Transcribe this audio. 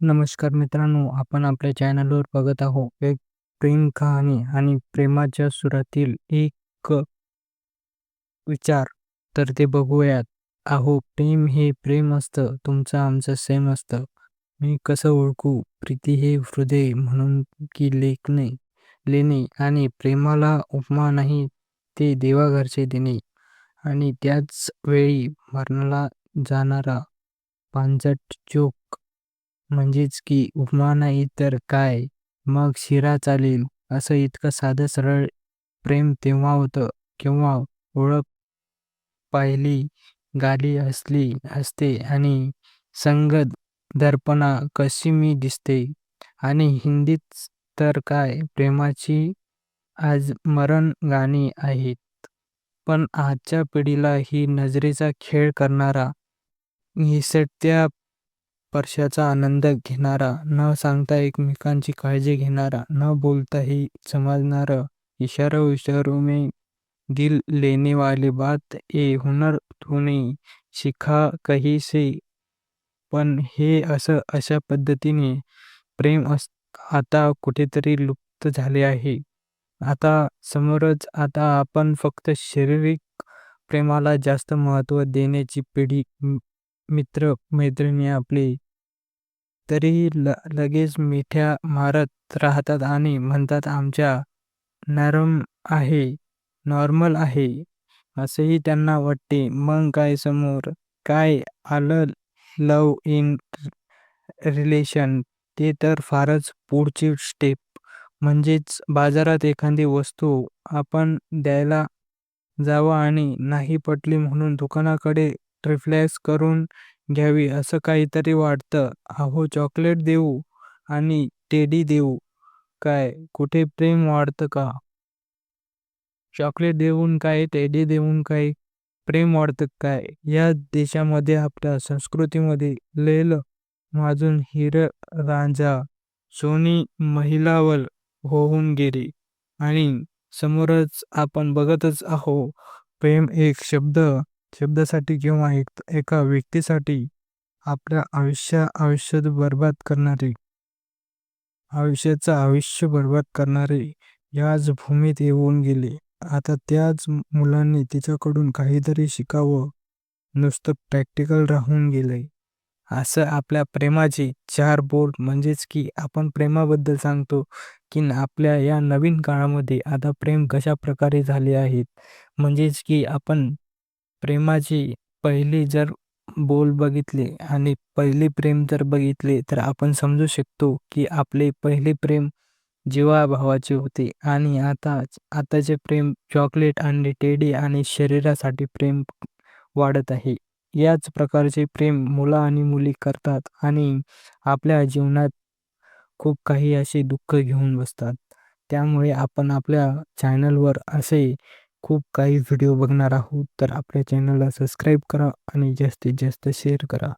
नमस्कार मित्रांनो, आपण आपल्या चॅनलवर बघत आहोत एक प्रेम कहाणी आणि प्रेमाच्या सुरातील एक विचार. तर ते बघूयात. अहो प्रेम हे प्रेम असतं, तुमचं आमचं सेम असतं. मी कसं ओळखू? प्रीती हे हृदय म्हणून की लेखणे लेणे आणि प्रेमाला उपमा नाही ते देवाघरचे देणे आणि त्याच वेळी मरणाला जाणारा पांजट चोक म्हणजेच की उपमा नाही तर काय? मग शिरा चालेल. असं इतकं साधं सरळ प्रेम तेव्हा होतं केव्हा ओळख पाहिली गाली हसली हसते आणि संगत दर्पणा कशी मी दिसते? आणि हिंदीत तर काय? प्रेमाची आज मरण गाणी आहेत. पण आजच्या पिढीला ही नजरेचा खेळ करणारा निसटत्या स्पर्शाचा आनंद घेणारा न सांगता एकमेकांची काळजी घेणारा न बोलताही समजणारं इशारो इशारों में दिल लेने वाली बात ये हुनर तूने शिखा कहीं से पण हे असं अशा पद्धतीने प्रेम आता कुठेतरी लुप्त झाले आहे. आता समोरच आता आपण फक्त शारीरिक प्रेमाला जास्त महत्त्व देण्याची पिढी मित्र मैत्रिणी आपली तरीही ल लगेच मिठ्या मारत राहतात आणि म्हणतात आमच्या नरम आहे नॉर्मल आहे असंही त्यांना वाटते. मग काय समोर काय आलं लव इन रिलेशन? ते तर फारच पुढची स्टेप. म्हणजेच बाजारात एखादी वस्तू आपण द्यायला जावं आणि नाही पटली म्हणून दुकानाकडे रिफ्लेक्स करून घ्यावी असं काहीतरी वाटतं. अहो चॉकलेट देऊ आणि टेडी देऊ काय? कुठे प्रेम वाढतं का? चॉकलेट देऊन काय टेडी देऊन काय प्रेम वाढतं काय? या देशामध्ये आपल्या संस्कृतीमध्ये लेल माजून हिर रांझा सोनी महिलावल होऊन गेली. आणि समोरच आपण बघतच आहो प्रेम एक शब्द शब्दासाठी किंवा एक एका व्यक्तीसाठी आपल्या आयुष्या आयुष्यात बर्बाद करणारे आयुष्याचं आयुष्य बर्बाद करणारे याच भूमीत येऊन गेले. आता त्याच मुलांनी तिच्याकडून काहीतरी शिकावं नुसतं प्रॅक्टिकल राहून गेलंय. असं आपल्या प्रेमाचे चार बोल म्हणजेच की आपण प्रेमाबद्दल सांगतो की आपल्या या नवीन काळामध्ये आता प्रेम कशा प्रकारे झाले आहेत? म्हणजेच की आपण प्रेमाची पहिली जर बोल बघितले आणि पहिले प्रेम जर बघितले तर आपण समजू शकतो की आपले पहिले प्रेम जीवाभावाचे होते. आणि आता आताचे प्रेम चॉकलेट आणि टेडी आणि शरीरासाठी प्रेम वाढत आहे. याच प्रकारचे प्रेम मुलं आणि मुली करतात आणि आपल्या जीवनात खूप काही असे दुःख घेऊन बसतात. त्यामुळे आपण आपल्या चॅनलवर असे खूप काही व्हिडिओ बघणार आहोत तर आपल्या चॅनलला सबस्क्राईब करा आणि जास्तीत जास्त शेअर करा.